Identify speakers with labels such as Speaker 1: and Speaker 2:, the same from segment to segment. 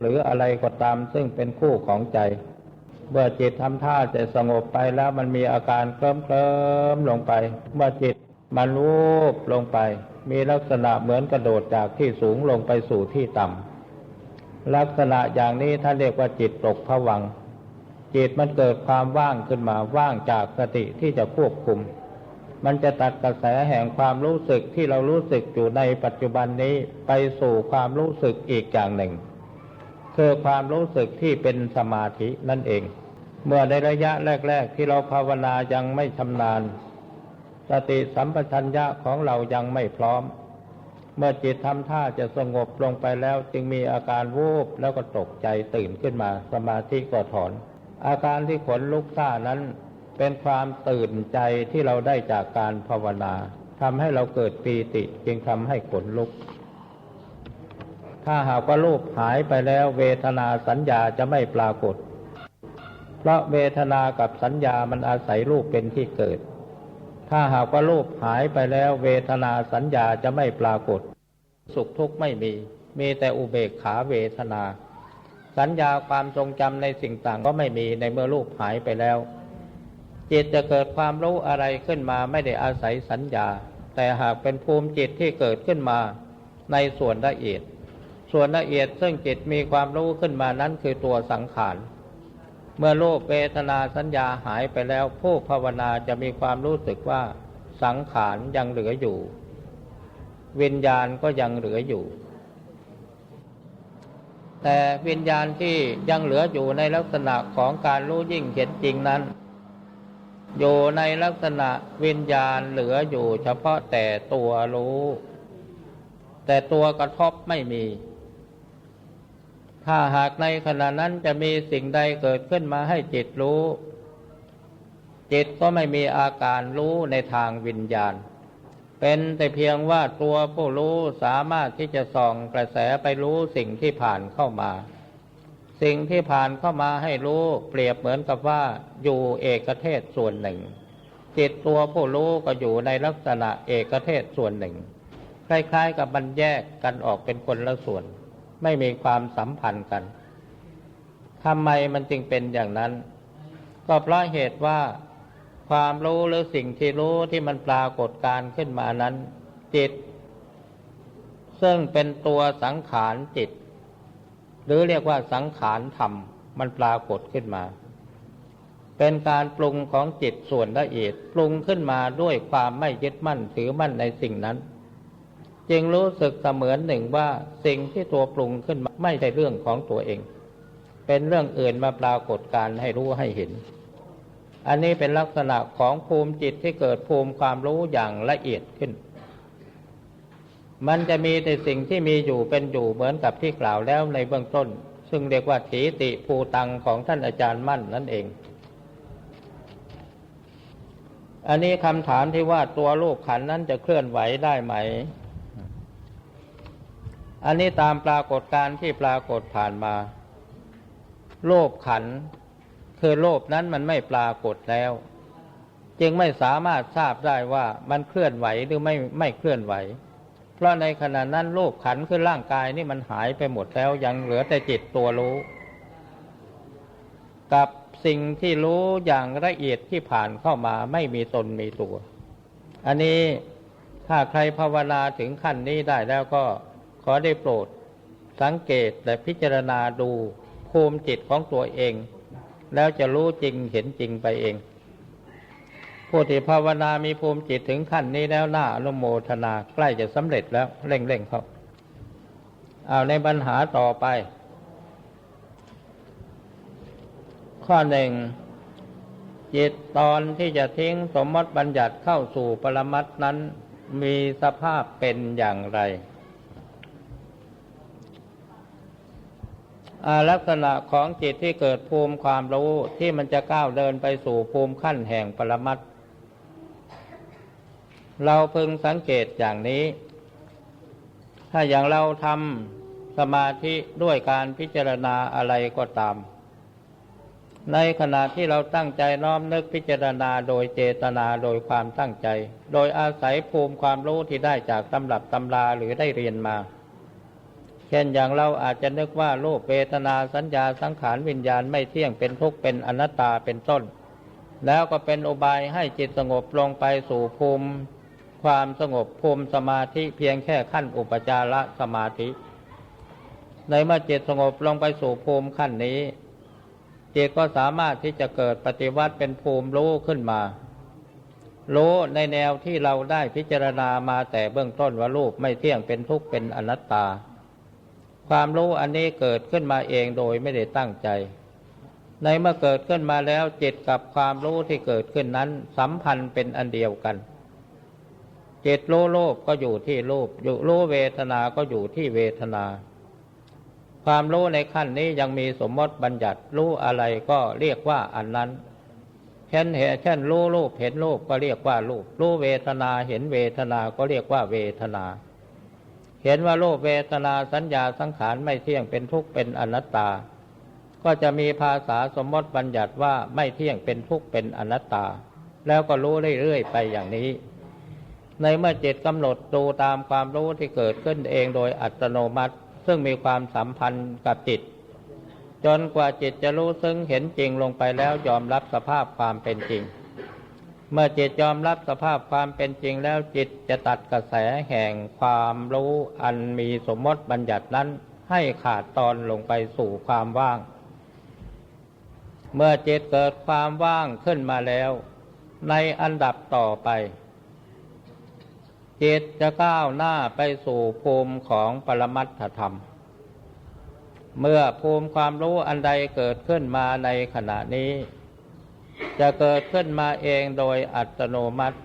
Speaker 1: หรืออะไรก็ตามซึ่งเป็นคู่ของใจ เมื่อจิตทำท่าจะสงบไปแล้วมันมีอาการเคลิ้มเคลิมลงไป เมื่อจิตมันรูปลงไป มีลักษณะเหมือนกระโดดจากที่สูงลงไปสู่ที่ต่ำลักษณะอย่างนี้ท่านเรียกว่าจิตตกผวัง จิตมันเกิดความว่างขึ้นมาว่างจากสติที่จะควบคุม มันจะตัดกระแสแห่งความรู้สึกที่เรารู้สึกอยู่ในปัจจุบันนี้ไปสู่ความรู้สึกอีกอย่างหนึ่ง คือความรู้สึกที่เป็นสมาธินั่นเอง เมื่อในระยะแรก ๆ ที่เราภาวนายังไม่ชำนาญ สติสัมปชัญญะของเรายังไม่พร้อม เมื่อจิตทำท่าจะสงบลงไปแล้วจึงมีอาการวูบแล้วก็ตกใจตื่นขึ้นมาสมาธิก็ถอน อาการที่ขนลุกซ่านั้นเป็นความตื่นใจที่เราได้จากการภาวนาทำให้เราเกิดปีติจึงทำให้ขนลุก ถ้าหากว่ารูปหายไปแล้วเวทนาสัญญาจะไม่ปรากฏ เพราะเวทนากับสัญญามันอาศัยรูปเป็นที่เกิด ถ้าหากว่ารูปหายไปแล้วเวทนาสัญญาจะไม่ปรากฏ สุขทุกข์ไม่มี มีแต่อุเบกขาเวทนา สัญญาความทรงจำในสิ่งต่างก็ไม่มีในเมื่อรูปหายไปแล้วจิตจะเกิดความรู้อะไรขึ้นมาไม่ได้อาศัยสัญญา แต่หากเป็นภูมิจิตที่เกิดขึ้นมาในส่วนละเอียด ส่วนละเอียดซึ่งจิตมีความรู้ขึ้นมานั้นคือตัวสังขาร เมื่อโลภเวทนาสัญญาหายไปแล้วผู้ภาวนาจะมีความรู้สึกว่าสังขารยังเหลืออยู่ วิญญาณก็ยังเหลืออยู่ แต่วิญญาณที่ยังเหลืออยู่ในลักษณะของการรู้ยิ่งเห็นจริงนั้น อยู่ในลักษณะวิญญาณเหลืออยู่เฉพาะแต่ตัวรู้ แต่ตัวกระทบไม่มี ถ้าหากในขณะนั้นจะมีสิ่งใดเกิดขึ้นมาให้จิตรู้ จิตก็ไม่มีอาการรู้ในทางวิญญาณ เป็นแต่เพียงว่าตัวผู้รู้สามารถที่จะส่องกระแสไปรู้สิ่งที่ผ่านเข้ามา สิ่งที่ผ่านเข้ามาให้รู้เปรียบเหมือนกับว่าอยู่เอกเทศส่วนหนึ่ง จิตตัวผู้รู้ก็อยู่ในลักษณะเอกเทศส่วนหนึ่ง คล้ายๆกับมันแยกกันออกเป็นคนละส่วน ไม่มีความสัมพันธ์กันทำไมมันจึงเป็นอย่างนั้น ก็เพราะเหตุว่าความรู้หรือสิ่งที่รู้ที่มันปรากฏการขึ้นมานั้น จิต ซึ่งเป็นตัวสังขารจิต หรือเรียกว่าสังขารธรรมมันปรากฏขึ้นมา เป็นการปรุงของจิตส่วนละเอียดปรุงขึ้นมาด้วยความไม่ยึดมั่นถือมั่นในสิ่งนั้น จึงรู้สึกเสมือนหนึ่งว่าสิ่งที่ตัวปรุงขึ้นมาไม่ใช่เรื่องของตัวเอง เป็นเรื่องอื่นมาปรากฏการให้รู้ให้เห็น อันนี้เป็นลักษณะของภูมิจิตที่เกิดภูมิความรู้อย่างละเอียดขึ้น มันจะมีแต่สิ่งที่มีอยู่เป็นอยู่เหมือนกับที่กล่าวแล้วในเบื้องต้น ซึ่งเรียกว่าถีติภูตังของท่านอาจารย์มั่นนั่นเองอันนี้คำถามที่ว่าตัวรูปขันนั้นจะเคลื่อนไหวได้ไหม อันนี้ตามปรากฏการที่ปรากฏผ่านมา โลภขัน คือโลภนั้นมันไม่ปรากฏแล้ว จึงไม่สามารถทราบได้ว่ามันเคลื่อนไหวหรือไม่ไม่เคลื่อนไหว เพราะในขณะนั้นโลภขันคือร่างกายนี่มันหายไปหมดแล้วยังเหลือแต่จิตตัวรู้ กับสิ่งที่รู้อย่างละเอียดที่ผ่านเข้ามาไม่มีตนมีตัว อันนี้ถ้าใครภาวนาถึงขั้นนี้ได้แล้วก็ ขอได้โปรด สังเกตและพิจารณาดูภูมิจิตของตัวเอง แล้วจะรู้จริงเห็นจริงไปเอง ผู้ที่ภาวนามีภูมิจิตถึงขั้นนี้แล้วหน่าอนุโมทนาใกล้จะสำเร็จแล้วเร่งเร่งเขาเอาในปัญหาต่อไป ข้อหนึ่งจิตตอนที่จะทิ้งสมมติบัญญัติเข้าสู่ปรมัตนั้นมีสภาพเป็นอย่างไร ลักษณะของจิตที่เกิดภูมิความรู้ที่มันจะก้าวเดินไปสู่ภูมิขั้นแห่งปรมัตถ์เราพึงสังเกตอย่างนี้ ถ้าอย่างเราทำสมาธิด้วยการพิจารณาอะไรก็ตาม ในขณะที่เราตั้งใจน้อมนึกพิจารณาโดยเจตนาโดยความตั้งใจ โดยอาศัยภูมิความรู้ที่ได้จากตำรับตำราหรือได้เรียนมา เช่นอย่างเราอาจจะนึกว่ารูปเวทนาสัญญาสังขารวิญญาณไม่เที่ยงเป็นทุกข์เป็นอนัตตาเป็นต้น แล้วก็เป็นอุบายให้จิตสงบลงไปสู่ภูมิ ความสงบภูมิสมาธิเพียงแค่ขั้นอุปจารสมาธิ ในเมื่อจิตสงบลงไปสู่ภูมิขั้นนี้จิตก็สามารถที่จะเกิดปฏิวัติเป็นภูมิรู้ขึ้นมารู้ในแนวที่เราได้พิจารณามาแต่เบื้องต้นว่ารูปไม่เที่ยงเป็นทุกข์เป็นอนัตตา ความรู้อันนี้เกิดขึ้นมาเองโดยไม่ได้ตั้งใจ ในเมื่อเกิดขึ้นมาแล้วจิตกับความรู้ที่เกิดขึ้นนั้นสัมพันธ์เป็นอันเดียวกัน จิตรู้รูปก็อยู่ที่รูปอยู่รู้เวทนา ก็อยู่ที่เวทนา ความรู้ในขั้นนี้ยังมีสมมติบัญญัติรู้อะไรก็เรียกว่าอันนั้นเช่นเห็นเช่นรู้รูปเห็นรูปก็เรียกว่ารูปรู้เวทนาเห็นเวทนาก็เรียกว่าเวทนา เห็นว่ารูปเวทนาสัญญาสังขารไม่เที่ยงเป็นทุกข์เป็นอนัตตา ก็จะมีภาษาสมมติบัญญัติว่าไม่เที่ยงเป็นทุกข์เป็นอนัตตา แล้วก็รู้เรื่อยๆไปอย่างนี้ ในเมื่อจิตกำหนดดูตามความรู้ที่เกิดขึ้นเองโดยอัตโนมัติ ซึ่งมีความสัมพันธ์กับจิต จนกว่าจิตจะรู้ซึ้งเห็นจริงลงไปแล้วยอมรับสภาพความเป็นจริง เมื่อจิตยอมรับสภาพความเป็นจริงแล้วจิตจะตัดกระแสแห่งความรู้อันมีสมมติบัญญัตินั้นให้ขาดตอนลงไปสู่ความว่าง เมื่อจิตเกิดความว่างขึ้นมาแล้ว ในอันดับต่อไปจิตจะก้าวหน้าไปสู่ภูมิของปรมัตถธรรม เมื่อภูมิความรู้อันใดเกิดขึ้นมาในขณะนี้ จะเกิดขึ้นมาเองโดยอัตโนมัติ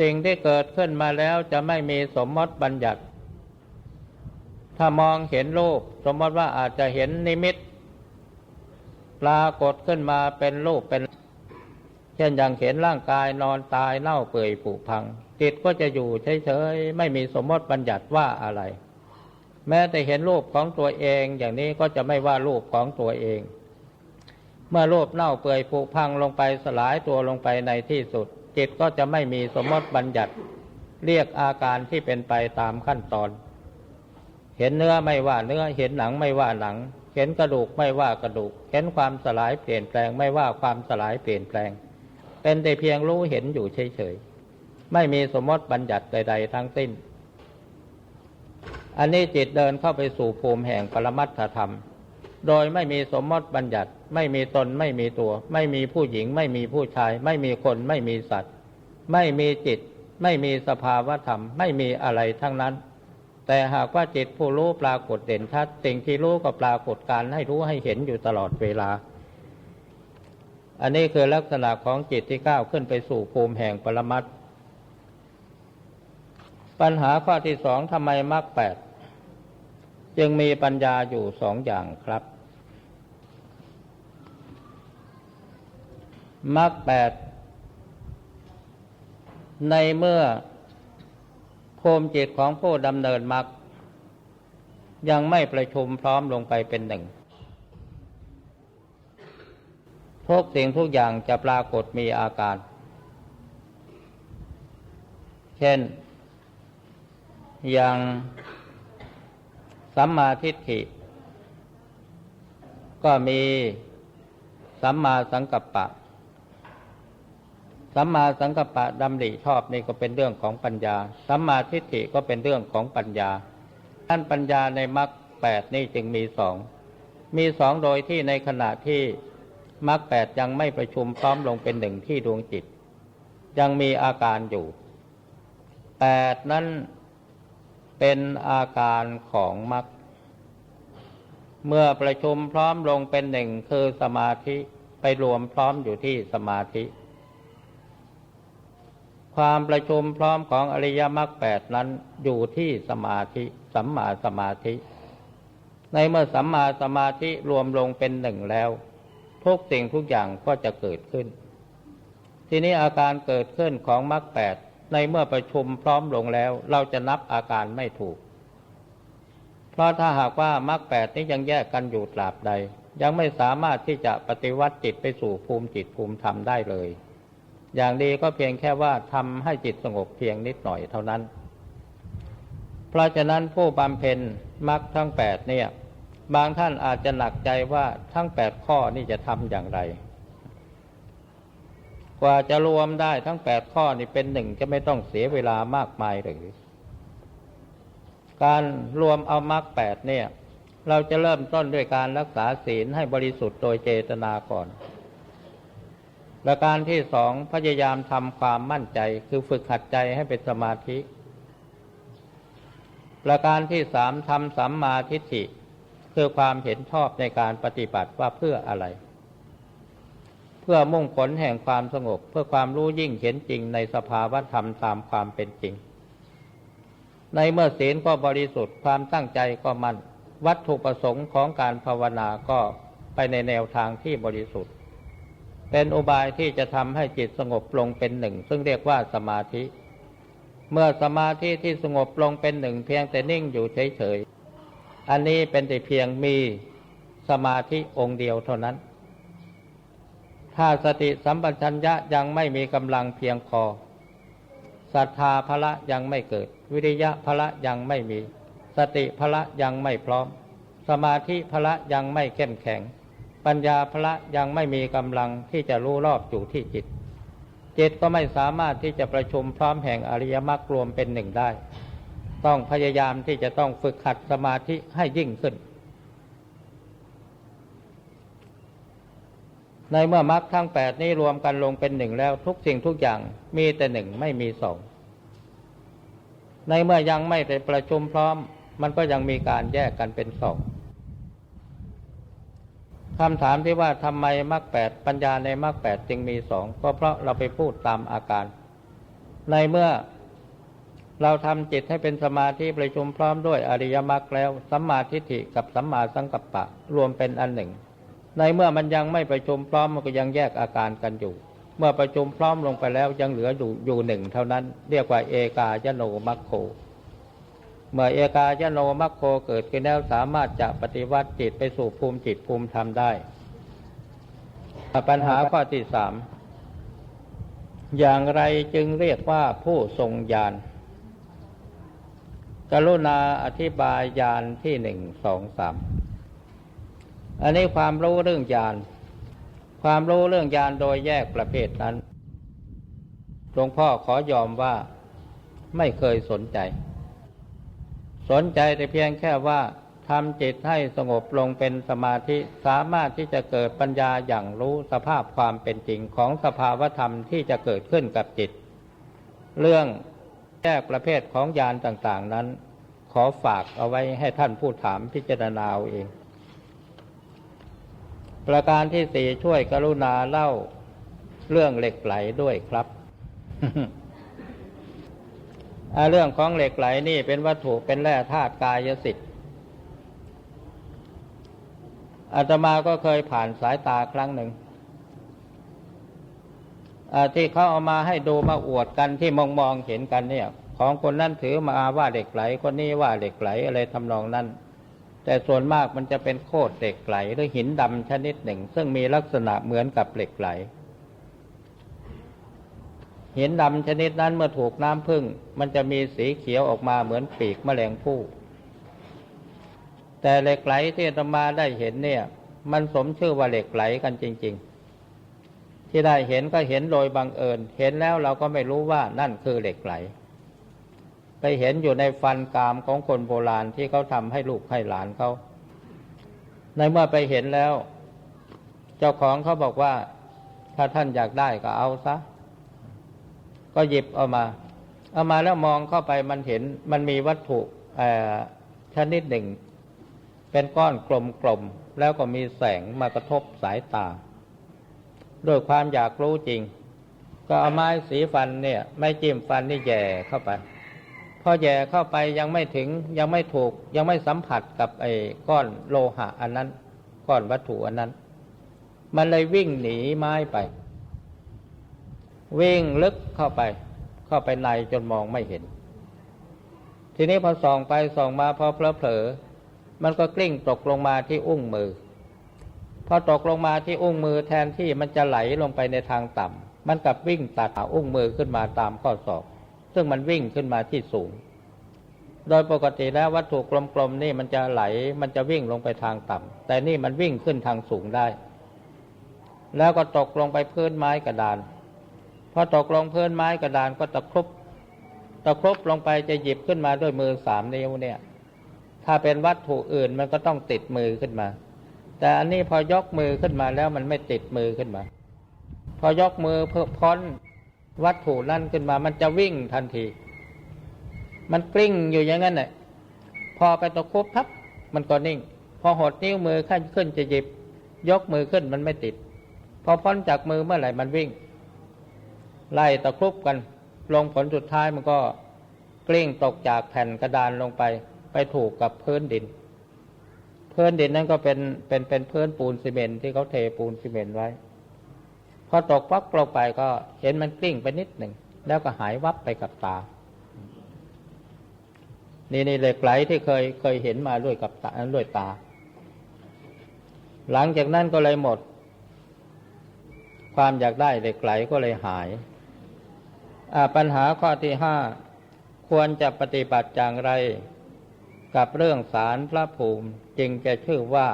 Speaker 1: สิ่งที่เกิดขึ้นมาแล้วจะไม่มีสมมติบัญญัติ ถ้ามองเห็นรูปสมมติว่าอาจจะเห็นนิมิต ปรากฏขึ้นมาเป็นรูปเป็น เช่นอย่างเห็นร่างกายนอนตายเน่าเปื่อยผุพัง จิตก็จะอยู่เฉยๆไม่มีสมมติบัญญัติว่าอะไร แม้แต่เห็นรูปของตัวเองอย่างนี้ก็จะไม่ว่ารูปของตัวเอง เมื่อรูปเน่าเปื่อยผุพังลงไปสลายตัวลงไปในที่สุด จิตก็จะไม่มีสมมติบัญญัติ เรียกอาการที่เป็นไปตามขั้นตอน เห็นเนื้อไม่ว่าเนื้อเห็นหนังไม่ว่าหนัง เห็นกระดูกไม่ว่ากระดูก เห็นความสลายเปลี่ยนแปลงไม่ว่าความสลายเปลี่ยนแปลง เป็นแต่เพียงรู้เห็นอยู่เฉยๆไม่มีสมมติบัญญัติใด ๆ ทั้งสิ้น อันนี้จิตเดินเข้าไปสู่ภูมิแห่งปรมัตถธรรม โดยไม่มีสมมติบัญญัติ ไม่มีตนไม่มีตัว ไม่มีผู้หญิง ไม่มีผู้ชาย ไม่มีคนไม่มีสัตว์ ไม่มีจิต ไม่มีสภาวธรรม ไม่มีอะไรทั้งนั้น แต่หากว่าจิตผู้รู้ปรากฏเด่นชัด สิ่งที่รู้ก็ปรากฏการให้รู้ให้เห็นอยู่ตลอดเวลา อันนี้คือลักษณะของจิตที่ก้าวขึ้นไปสู่ภูมิแห่งปรมัตถ์ปัญหาข้อที่สองทำไมมรรคแปดจึงมีปัญญาอยู่สองอย่างครับ มรรคแปดในเมื่อภูมิจิตของผู้ดำเนินมรรคยังไม่ประชุมพร้อมลงไปเป็นหนึ่งทุกสิ่งทุกอย่างจะปรากฏมีอาการ เช่น อย่างสัมมาทิฏฐิ ก็มีสัมมาสังกัปปะ สัมมาสังกัปปะดำริชอบนี่ก็เป็นเรื่องของปัญญา สัมมาทิฏฐิก็เป็นเรื่องของปัญญาท่านปัญญาในมรรคแปดนี่จึงมีสอง มีสองโดยที่ในขณะที่มรรคแปดยังไม่ประชุมพร้อมลงเป็นหนึ่งที่ดวงจิต ยังมีอาการอยู่แปดนั้นเป็นอาการของมรรคเมื่อประชุมพร้อมลงเป็นหนึ่งคือสมาธิไปรวมพร้อมอยู่ที่สมาธิ ความประชุมพร้อมของอริยมรรคแปดนั้นอยู่ที่สมาธิสัมมาสมาธิ ในเมื่อสัมมาสมาธิรวมลงเป็นหนึ่งแล้ว ทุกสิ่งทุกอย่างก็จะเกิดขึ้น ทีนี้อาการเกิดขึ้นของมรรคแปดในเมื่อประชุมพร้อมลงแล้ว เราจะนับอาการไม่ถูก เพราะถ้าหากว่ามรรคแปดนี้ยังแยกกันอยู่ตราบใด ยังไม่สามารถที่จะปฏิวัติจิตไปสู่ภูมิจิตภูมิธรรมได้เลย อย่างดีก็เพียงแค่ว่าทำให้จิตสงบเพียงนิดหน่อยเท่านั้น เพราะฉะนั้นผู้บำเพ็ญมรรคทั้งแปดเนี่ย บางท่านอาจจะหนักใจว่าทั้งแปดข้อนี่จะทำอย่างไร กว่าจะรวมได้ทั้งแปดข้อนี่เป็นหนึ่งจะไม่ต้องเสียเวลามากมายหรือ การรวมเอามรรคแปดเนี่ย เราจะเริ่มต้นด้วยการรักษาศีลให้บริสุทธิ์โดยเจตนาก่อน ประการที่สองพยายามทำความมั่นใจคือฝึกหัดใจให้เป็นสมาธิ ประการที่สามทำสัมมาทิฏฐิคือความเห็นชอบในการปฏิบัติว่าเพื่ออะไร เพื่อมุ่งผลแห่งความสงบ เพื่อความรู้ยิ่งเห็นจริงในสภาวธรรมตามความเป็นจริง ในเมื่อศีลก็บริสุทธิ์ความตั้งใจก็มั่นวัตถุประสงค์ของการภาวนาก็ไปในแนวทางที่บริสุทธิ์ เป็นอุบายที่จะทำให้จิตสงบลงเป็นหนึ่ง ซึ่งเรียกว่าสมาธิ เมื่อสมาธิที่สงบลงเป็นหนึ่งเพียงแต่นิ่งอยู่เฉยๆ อันนี้เป็นแต่เพียงมีสมาธิองค์เดียวเท่านั้น ถ้าสติสัมปชัญญะยังไม่มีกำลังเพียงพอศรัทธาพละยังไม่เกิด วิริยะพละยังไม่มี สติพละยังไม่พร้อม สมาธิพละยังไม่เข้มแข็ง ปัญญาพละยังไม่มีกำลังที่จะรู้รอบอยู่ที่จิต จิตก็ไม่สามารถที่จะประชุมพร้อมแห่งอริยมรรครวมเป็นหนึ่งได้ ต้องพยายามที่จะต้องฝึกขัดสมาธิให้ยิ่งขึ้น ในเมื่อมรรคทั้งแปดนี้รวมกันลงเป็นหนึ่งแล้วทุกสิ่งทุกอย่างมีแต่หนึ่งไม่มีสองในเมื่อยังไม่ได้ประชุมพร้อม มันก็ยังมีการแยกกันเป็นสอง คำถามที่ว่าทำไมมรรคแปดปัญญาในมรรคแปดจึงมีสองก็เพราะเราไปพูดตามอาการ ในเมื่อเราทำจิตให้เป็นสมาธิประชุมพร้อมด้วยอริยมรรคแล้วสัมมาทิฏฐิกับสัมมาสังกัปปะรวมเป็นอันหนึ่ง ในเมื่อมันยังไม่ประชุมพร้อมมันก็ยังแยกอาการกันอยู่ เมื่อประชุมพร้อมลงไปแล้วยังเหลืออยู่อยู่หนึ่งเท่านั้น เรียกว่าเอกายโนมัคโค เมื่อเอกายโนมัคโคเกิดขึ้นแล้วสามารถจะปฏิวัติจิตไปสู่ภูมิจิตภูมิธรรมได้ ปัญหาข้อที่สามอย่างไรจึงเรียกว่าผู้ทรงญาณกรุณาอธิบายญาณที่หนึ่งสองสามอันนี้ความรู้เรื่องญาณความรู้เรื่องญาณโดยแยกประเภทนั้นหลวงพ่อขอยอมว่าไม่เคยสนใจ สนใจแต่เพียงแค่ว่าทำจิตให้สงบลงเป็นสมาธิสามารถที่จะเกิดปัญญาอย่างรู้สภาพความเป็นจริงของสภาวธรรมที่จะเกิดขึ้นกับจิต เรื่องแยกประเภทของญาณต่างๆนั้น ขอฝากเอาไว้ให้ท่านผู้ถามพิจารณาเอาเอง ประการที่สี่ช่วยกรุณาเล่าเรื่องเหล็กไหลด้วยครับ เรื่องของเหล็กไหลนี่เป็นวัตถุเป็นแร่ธาตุกายสิทธิ์อาตมาก็เคยผ่านสายตาครั้งหนึ่งที่เขาเอามาให้ดูมาอวดกันที่มองมองเห็นกันเนี่ย ของคนนั้นถือมาว่าเหล็กไหลคนนี้ว่าเหล็กไหลอะไรทำนองนั้น แต่ส่วนมากมันจะเป็นโคดเหล็กไหลหรือหินดำชนิดหนึ่ง ซึ่งมีลักษณะเหมือนกับเหล็กไหล หินดำชนิดนั้นเมื่อถูกน้ำพึ่ง มันจะมีสีเขียวออกมาเหมือนปีกแมลงภู่แต่เหล็กไหลที่ธรรมาได้เห็นเนี่ย มันสมชื่อว่าเหล็กไหลกันจริง ๆ ที่ได้เห็นก็เห็นโดยบังเอิญ เห็นแล้วเราก็ไม่รู้ว่านั่นคือเหล็กไหล ไปเห็นอยู่ในฟันกรามของคนโบราณที่เขาทำให้ลูกให้หลานเขาในเมื่อไปเห็นแล้ว เจ้าของเขาบอกว่า ถ้าท่านอยากได้ก็เอาซะ ก็หยิบเอามา เอามาแล้วมองเข้าไปมันเห็นมันมีวัตถุชนิดหนึ่ง เป็นก้อนกลมๆ แล้วก็มีแสงมากระทบสายตา ด้วยความอยากรู้จริง ก็เอาไม้สีฟันเนี่ย ไม่จิ้มฟันนี่แย่เข้าไป พอแย่เข้าไปยังไม่ถึงยังไม่ถูกยังไม่สัมผัสกับไอ้ก้อนโลหะอันนั้น ก้อนวัตถุอันนั้น มันเลยวิ่งหนีไม้ไป วิ่งลึกเข้าไป เข้าไปในจนมองไม่เห็น ทีนี้พอส่องไปส่องมาพอเพลอเผลอมันก็กลิ้งตกลงมาที่อุ้งมือ พอตกลงมาที่อุ้งมือแทนที่มันจะไหลลงไปในทางต่ำมันกลับวิ่งตัดอุ้งมือขึ้นมาตามข้อศอก ซึ่งมันวิ่งขึ้นมาที่สูง โดยปกติแล้ววัตถุกลมๆนี่มันจะไหลมันจะวิ่งลงไปทางต่ำแต่นี่มันวิ่งขึ้นทางสูงได้ แล้วก็ตกลงไปพื้นไม้กระดาน อตกลงเพื้นไม้กระดานก็ตะครุบตะครุบลงไปจะหยิบขึ้นมาด้วยมือสามนิ้วเนี่ย ถ้าเป็นวัตถุอื่นมันก็ต้องติดมือขึ้นมา แต่อันนี้พอยกมือขึ้นมาแล้วมันไม่ติดมือขึ้นมา พอยกมือเพื่อพ้นวัตถุนั่นขึ้นมา มันจะวิ่งทันที มันกลิ้งอยู่อย่างนั้นแหละพอไปตะครุบพับมันก็นิ่ง พอหดนิ้วมือขึ้นขึ้นจะหยิบ ยกมือขึ้นมันไม่ติด พอพ้นจากมือเมื่อไหร่มันวิ่ง ไล่ตะครุบกัน ลงผลสุดท้ายมันก็กลิ้งตกจากแผ่นกระดานลงไป ไปถูกกับพื้นดิน พื้นดินนั่นก็เป็นเป็นเป็นพื้นปูนซีเมนที่เขาเทปูนซีเมนไว้ พอตกปักลงไปก็เห็นมันกลิ้งไปนิดหนึ่ง แล้วก็หายวับไปกับตา นี่นี่เหล็กไหลที่เคยเคยเห็นมาด้วยกับตาด้วยตา หลังจากนั้นก็เลยหมด ความอยากได้เหล็กไหลก็เลยหาย ปัญหาข้อที่ห้าควรจะปฏิบัติอย่างไร กับเรื่องสารพระภูมิจึงจะชื่อว่า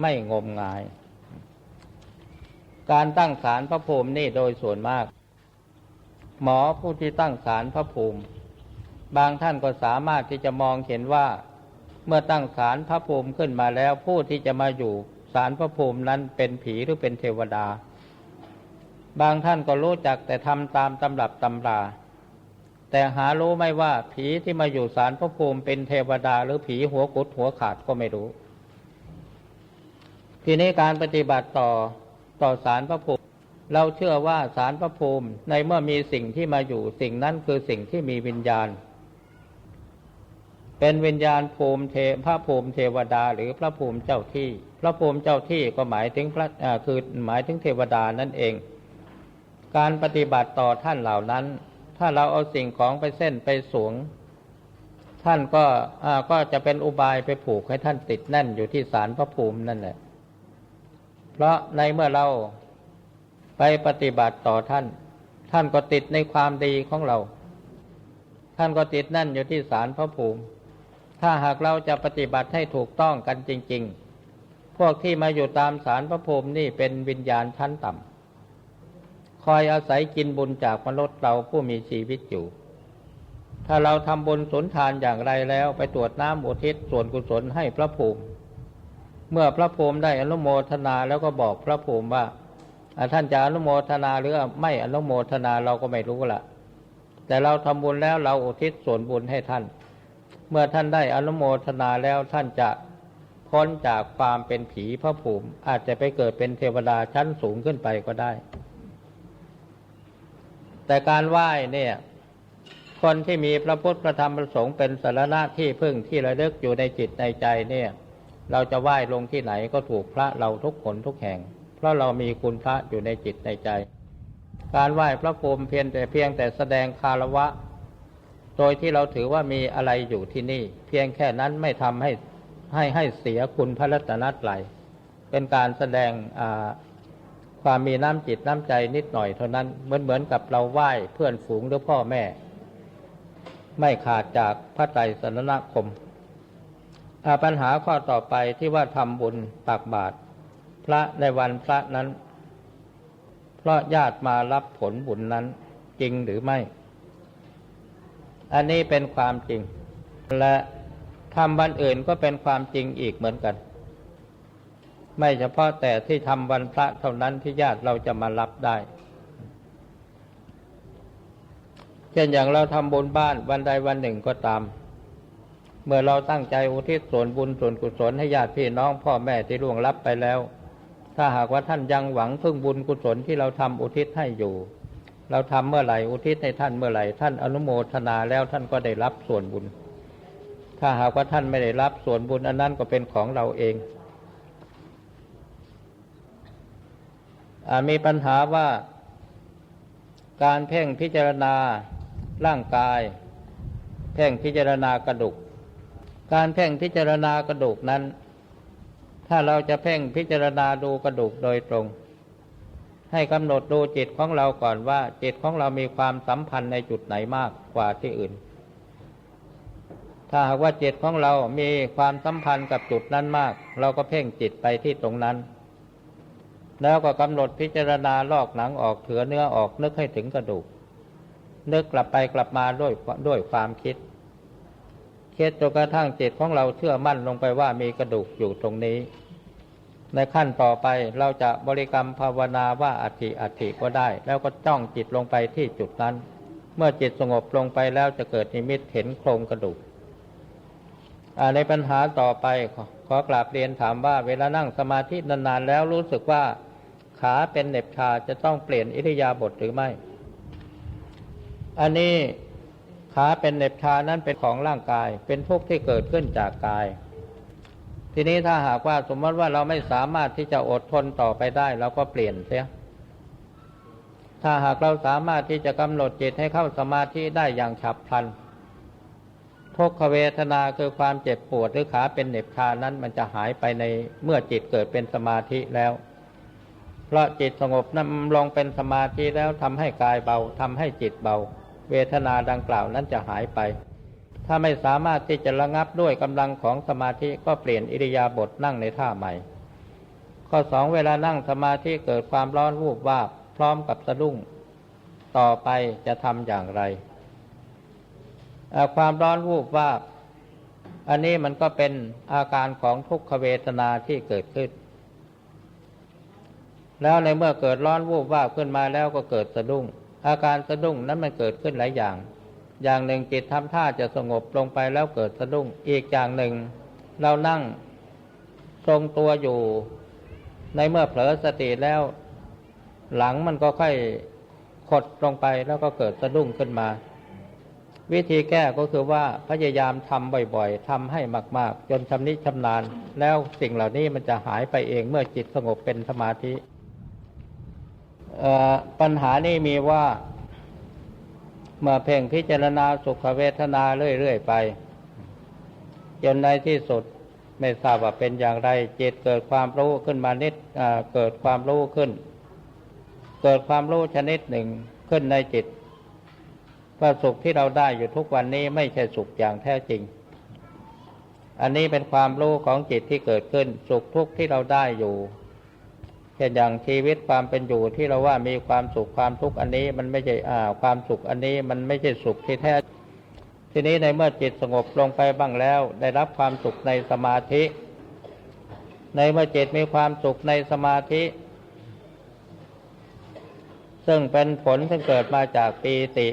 Speaker 1: ไม่งมงาย การตั้งสารพระภูมินี่โดยส่วนมาก หมอผู้ที่ตั้งสารพระภูมิ บางท่านก็สามารถที่จะมองเห็นว่า เมื่อตั้งสารพระภูมิขึ้นมาแล้วผู้ที่จะมาอยู่สารพระภูมินั้นเป็นผีหรือเป็นเทวดา บางท่านก็รู้จักแต่ทำตามตำรับตำรา แต่หารู้ไม่ว่าผีที่มาอยู่สารพระภูมิเป็นเทวดาหรือผีหัวกุดหัวขาดก็ไม่รู้ ทีนี้การปฏิบัติต่อต่อสารพระภูมิ เราเชื่อว่าสารพระภูมิในเมื่อมีสิ่งที่มาอยู่สิ่งนั้นคือสิ่งที่มีวิญญาณ เป็นวิญญาณภูมิเทพระภูมิเทวดาหรือพระภูมิเจ้าที่ พระภูมิเจ้าที่ก็หมายถึงพระคือหมายถึงเทวดานั่นเอง การปฏิบัติต่อท่านเหล่านั้น ถ้าเราเอาสิ่งของไปเส้นไปสวง ท่านก็ก็จะเป็นอุบายไปผูกให้ท่านติดแน่นอยู่ที่สารพระภูมินั่นแหละ เพราะในเมื่อเราไปปฏิบัติต่อท่าน ท่านก็ติดในความดีของเรา ท่านก็ติดแน่นอยู่ที่ศาลพระภูมิ ถ้าหากเราจะปฏิบัติให้ถูกต้องกันจริง ๆ พวกที่มาอยู่ตามศาลพระภูมินี่เป็นวิญญาณชั้นต่ำ คอยอาศัยกินบุญจากมนุษย์เราผู้มีชีวิตอยู่ ถ้าเราทำบุญสนทานอย่างไรแล้วไปตรวจน้ำอุทิศส่วนกุศลให้พระภูมิ เมื่อพระภูมิได้อนุโมทนาแล้วก็บอกพระภูมิว่าท่านจะอนุโมทนาหรือไม่อนุโมทนาเราก็ไม่รู้ละแต่เราทำบุญแล้วเราอุทิศส่วนบุญให้ท่าน เมื่อท่านได้อนุโมทนาแล้วท่านจะพ้นจากความเป็นผีพระภูมิ อาจจะไปเกิดเป็นเทวดาชั้นสูงขึ้นไปก็ได้ แต่การไหว้เนี่ย คนที่มีพระพุทธพระธรรมพระสงฆ์เป็นสารณะที่พึ่งที่ระลึกอยู่ในจิตในใจเนี่ย เราจะไหว้ลงที่ไหนก็ถูกพระเราทุกคนทุกแห่ง เพราะเรามีคุณพระอยู่ในจิตในใจ การไหว้พระภูมิเพียงแต่เพียงแต่แสดงคารวะ โดยที่เราถือว่ามีอะไรอยู่ที่นี่ เพียงแค่นั้นไม่ทำให้ให้ให้เสียคุณพระรัตนตรัยเป็นการแสดง ความมีน้ำจิตน้ำใจนิดหน่อยเท่านั้นเหมือนเหมือนกับเราไหว้เพื่อนฝูงหรือพ่อแม่ ไม่ขาดจากพระไตรสรณคมปัญหาข้อต่อไปที่ว่าทำบุญตักบาตรพระในวันพระนั้น เพราะญาติมารับผลบุญนั้นจริงหรือไม่ อันนี้เป็นความจริง และทำวันอื่นก็เป็นความจริงอีกเหมือนกัน ไม่เฉพาะแต่ที่ทำวันพระเท่านั้นที่ญาติเราจะมารับได้ เช่นอย่างเราทำบุญบ้านวันใดวันหนึ่งก็ตาม เมื่อเราตั้งใจอุทิศส่วนบุญส่วนกุศลให้ญาติพี่น้องพ่อแม่ที่ล่วงลับไปแล้ว ถ้าหากว่าท่านยังหวังพึ่งบุญกุศลที่เราทำอุทิศให้อยู่ เราทำเมื่อไหร่อุทิศให้ท่านเมื่อไหร่ท่านอนุโมทนาแล้วท่านก็ได้รับส่วนบุญ ถ้าหากว่าท่านไม่ได้รับส่วนบุญอันนั้นก็เป็นของเราเอง มีปัญหาว่าการเพ่งพิจารณาร่างกาย เพ่งพิจารณากระดูก การเพ่งพิจารณากระดูกนั้น ถ้าเราจะเพ่งพิจารณาดูกระดูกโดยตรง ให้กำหนดดูจิตของเราก่อนว่า จิตของเรามีความสัมพันธ์ในจุดไหนมากกว่าที่อื่น ถ้าหากว่าจิตของเรามีความสัมพันธ์กับจุดนั้นมาก เราก็เพ่งจิตไปที่ตรงนั้น แล้วก็กำหนดพิจารณาลอกหนังออกเถือเนื้อออกนึกให้ถึงกระดูก นึกกลับไปกลับมาด้วยด้วยความคิดคิดจนกระทั่งจิตของเราเชื่อมั่นลงไปว่ามีกระดูกอยู่ตรงนี้ ในขั้นต่อไปเราจะบริกรรมภาวนาว่าอัติอัติก็ได้ แล้วก็จ้องจิตลงไปที่จุดนั้น เมื่อจิตสงบลงไปแล้วจะเกิดนิมิตเห็นโครงกระดูกในปัญหาต่อไปขอขอกราบเรียนถามว่าเวลานั่งสมาธินานๆแล้วรู้สึกว่า ขาเป็นเน็บชาจะต้องเปลี่ยนอิริยาบถหรือไม่ อันนี้ขาเป็นเน็บชานั้นเป็นของร่างกาย เป็นทุกข์ที่เกิดขึ้นจากกาย ทีนี้ถ้าหากว่าสมมติว่าเราไม่สามารถที่จะอดทนต่อไปได้เราก็เปลี่ยนเสีย ถ้าหากเราสามารถที่จะกำหนดจิตให้เข้าสมาธิได้อย่างฉับพลันทุกขเวทนาคือความเจ็บปวดหรือขาเป็นเน็บชานั้นมันจะหายไปในเมื่อจิตเกิดเป็นสมาธิแล้ว เพราะจิตสงบนั้นลงเป็นสมาธิแล้วทำให้กายเบาทำให้จิตเบา เวทนาดังกล่าวนั้นจะหายไป ถ้าไม่สามารถที่จะระงับด้วยกำลังของสมาธิก็เปลี่ยนอิริยาบถนั่งในท่าใหม่ ข้อสองเวลานั่งสมาธิเกิดความร้อนวูบวาบพร้อมกับสะดุ้ง ต่อไปจะทำอย่างไรความร้อนวูบวาบอันนี้มันก็เป็นอาการของทุกขเวทนาที่เกิดขึ้น แล้วในเมื่อเกิดร้อนวูบวาบขึ้นมาแล้วก็เกิดสะดุ้ง อาการสะดุ้งนั้นมันเกิดขึ้นหลายอย่าง อย่างหนึ่งจิตทำท่าจะสงบลงไปแล้วเกิดสะดุ้ง อีกอย่างหนึ่ง เรานั่งทรงตัวอยู่ ในเมื่อเผลอสติแล้ว หลังมันก็ค่อยขดลงไปแล้วก็เกิดสะดุ้งขึ้นมา วิธีแก้ก็คือว่าพยายามทำบ่อยๆทำให้มาก ๆ จนชำนิชำนาญ แล้วสิ่งเหล่านี้มันจะหายไปเองเมื่อจิตสงบเป็นสมาธิ ปัญหานี้มีว่าเมื่อเพ่งพิจารณาสุขเวทนาเรื่อยๆไป จนในที่สุดไม่ทราบว่าเป็นอย่างไรจิตเกิดความรู้ขึ้นมานิดเกิดความรู้ขึ้น เกิดความรู้ชนิดหนึ่งขึ้นในจิตว่าสุขที่เราได้อยู่ทุกวันนี้ไม่ใช่สุขอย่างแท้จริง อันนี้เป็นความรู้ของจิตที่เกิดขึ้น สุขทุกข์ที่เราได้อยู่ เช่นอย่างชีวิตความเป็นอยู่ที่เราว่ามีความสุขความทุกข์อันนี้มันไม่ใช่อ่าความสุขอันนี้มันไม่ใช่สุขที่แท้ ทีนี้ในเมื่อจิตสงบลงไปบ้างแล้ว ได้รับความสุขในสมาธิ ในเมื่อจิตมีความสุขในสมาธิ ซึ่งเป็นผลที่เกิดมาจากปีติ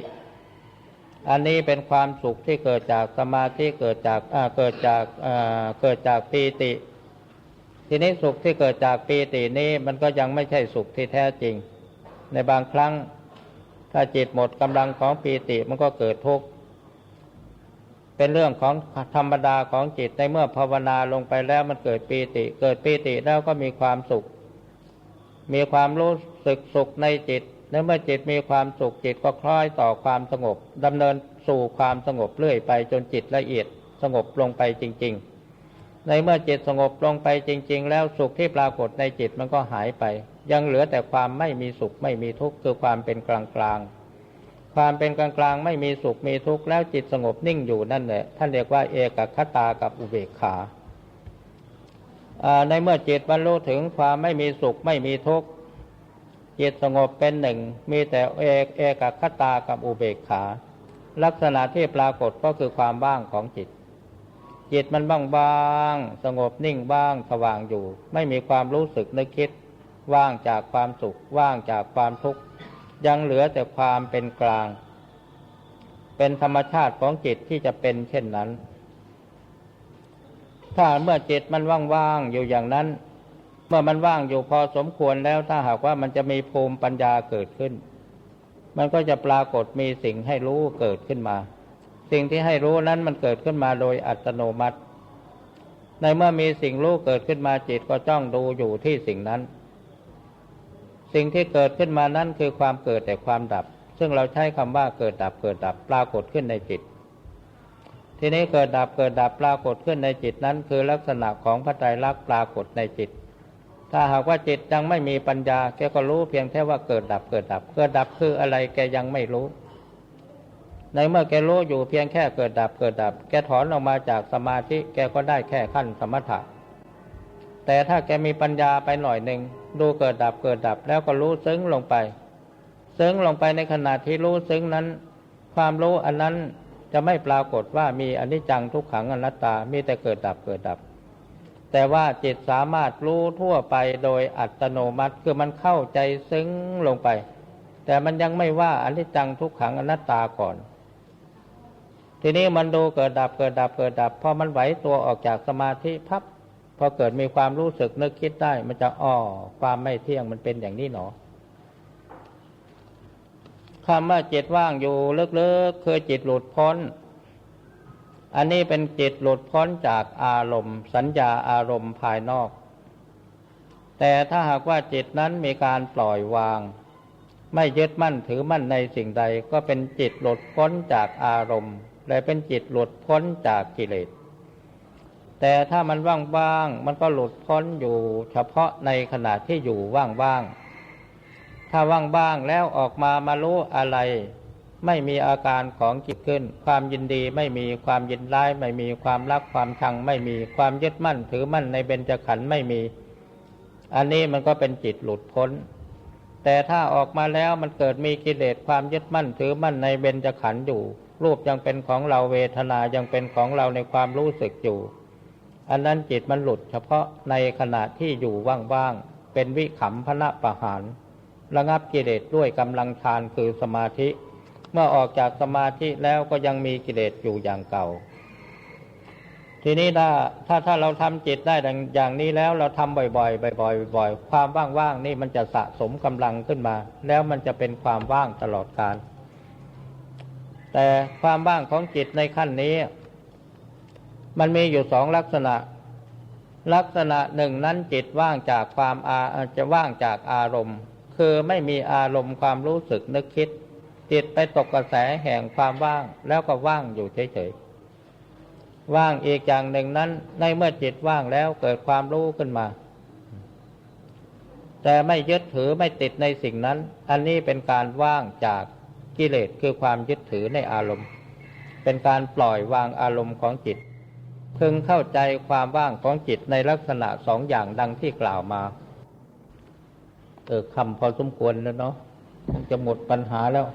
Speaker 1: อันนี้เป็นความสุขที่เกิดจากสมาธิเกิดจากเกิดจากเกิดจากปีติ ทีนี้สุขที่เกิดจากปีตินี้มันก็ยังไม่ใช่สุขที่แท้จริง ในบางครั้งถ้าจิตหมดกำลังของปีติมันก็เกิดทุกข์เป็นเรื่องของธรรมดาของจิตในเมื่อภาวนาลงไปแล้วมันเกิดปีติ เกิดปีติแล้วก็มีความสุข มีความรู้สึกสุขในจิตในเมื่อจิตมีความสุขจิตก็คล้อยต่อความสงบดำเนินสู่ความสงบเรื่อยไปจนจิตละเอียดสงบลงไปจริง ๆ ในเมื่อจิตสงบลงไปจริง ๆ แล้วสุขที่ปรากฏในจิตมันก็หายไป ยังเหลือแต่ความไม่มีสุขไม่มีทุกข์คือความเป็นกลางกลางความเป็นกลางกลางไม่มีสุขมีทุกข์แล้วจิตสงบนิ่งอยู่นั่นแหละท่านเรียกว่าเอกคตากับอุเบกขาในเมื่อจิตบรรลุถึงความไม่มีสุขไม่มีทุกข์จิตสงบเป็นหนึ่ง มีแต่เอกเอกคตากับอุเบกขา ลักษณะที่ปรากฏก็คือความว่างของจิต จิตมันบ้างบางสงบนิ่งบ้างสว่างอยู่ ไม่มีความรู้สึกนึกคิด ว่างจากความสุข ว่างจากความทุกข์ยังเหลือแต่ความเป็นกลาง เป็นธรรมชาติของจิตที่จะเป็นเช่นนั้น ถ้าเมื่อจิตมันว่างๆอยู่อย่างนั้น เมื่อมันว่างอยู่พอสมควรแล้วถ้าหากว่ามันจะมีภูมิปัญญาเกิดขึ้น มันก็จะปรากฏมีสิ่งให้รู้เกิดขึ้นมา สิ่งที่ให้รู้นั้นมันเกิดขึ้นมาโดยอัตโนมัติ ในเมื่อมีสิ่งรู้เกิดขึ้นมาจิตก็จ้องดูอยู่ที่สิ่งนั้น สิ่งที่เกิดขึ้นมานั้นคือความเกิดแต่ความดับ ซึ่งเราใช้คำว่าเกิดดับเกิดดับปรากฏขึ้นในจิต ทีนี้เกิดดับเกิดดับปรากฏขึ้นในจิตนั้น คือลักษณะของพระไตรลักษณ์ปรากฏในจิต ถ้าหากว่าจิตยังไม่มีปัญญาแกก็รู้เพียงแค่ว่าเกิดดับเกิดดับ เกิดดับคืออะไรแกยังไม่รู้ ในเมื่อแกรู้อยู่เพียงแค่เกิดดับเกิดดับ แกถอนออกมาจากสมาธิแกก็ได้แค่ขั้นสมถะ แต่ถ้าแกมีปัญญาไปหน่อยหนึ่งดูเกิดดับเกิดดับแล้วก็รู้ซึ้งลงไป ซึ้งลงไปในขณะที่รู้ซึ้งนั้น ความรู้อันนั้นจะไม่ปรากฏว่ามีอนิจจังทุกขังอนัตตามีแต่เกิดดับเกิดดับ แต่ว่าจิตสามารถรู้ทั่วไปโดยอัตโนมัติคือมันเข้าใจซึ้งลงไป แต่มันยังไม่ว่าอนิจจังทุกขังอนัตตาก่อน ทีนี้มันดูเกิดดับเกิดดับเกิดดับพอมันไหวตัวออกจากสมาธิพับพอเกิดมีความรู้สึกนึกคิดได้ มันจะอ้อความไม่เที่ยงมันเป็นอย่างนี้หนอคำว่าจิตว่างอยู่ลึกๆคือจิตหลุดพ้น อันนี้เป็นจิตหลุดพ้นจากอารมณ์ สัญญาอารมณ์ภายนอก แต่ถ้าหากว่าจิตนั้นมีการปล่อยวาง ไม่ยึดมั่นถือมั่นในสิ่งใดก็เป็นจิตหลุดพ้นจากอารมณ์ และเป็นจิตหลุดพ้นจากกิเลส แต่ถ้ามันว่างๆ มันก็หลุดพ้นอยู่เฉพาะในขณะที่อยู่ว่างๆ ถ้าว่างๆ แล้วออกมามารู้อะไร ไม่มีอาการของจิตขึ้น ความยินดีไม่มีความยินร้าย ไม่มีความรักความชังไม่มีความยึดมั่นถือมั่นในเบญจขันธ์ไม่มี อันนี้มันก็เป็นจิตหลุดพ้นแต่ถ้าออกมาแล้วมันเกิดมีกิเลสความยึดมั่นถือมั่นในเบญจขันธ์อยู่ รูปยังเป็นของเราเวทนายังเป็นของเราในความรู้สึกอยู่ อันนั้นจิตมันหลุดเฉพาะในขณะที่อยู่ว่างๆ เป็นวิขำพนะประหารระงับกิเลสด้วยกำลังฌานคือสมาธิ เมื่อออกจากสมาธิแล้วก็ยังมีกิเลสอยู่อย่างเก่า ทีนี้ถ้าถ้าถ้าเราทำจิตได้ดังอย่างนี้แล้วเราทำบ่อยๆบ่อยๆบ่อยๆความว่างๆนี่มันจะสะสมกำลังขึ้นมา แล้วมันจะเป็นความว่างตลอดกาล แต่ความว่างของจิตในขั้นนี้ มันมีอยู่สองลักษณะ ลักษณะหนึ่งนั้นจิตว่างจากความอาจะว่างจากอารมณ์ คือไม่มีอารมณ์ความรู้สึกนึกคิด จิตไปตกกระแสแห่งความว่างแล้วก็ว่างอยู่เฉยๆว่างอีกอย่างหนึ่งนั้น ในเมื่อจิตว่างแล้วเกิดความรู้ขึ้นมา แต่ไม่ยึดถือไม่ติดในสิ่งนั้น อันนี้เป็นการว่างจาก กิเลสคือความยึดถือในอารมณ์ เป็นการปล่อยวางอารมณ์ของจิตพึงเข้าใจความว่างของจิตในลักษณะสองอย่างดังที่กล่าวมา เออคำพอสมควรแล้วเนาะคงจะหมดปัญหาแล้ว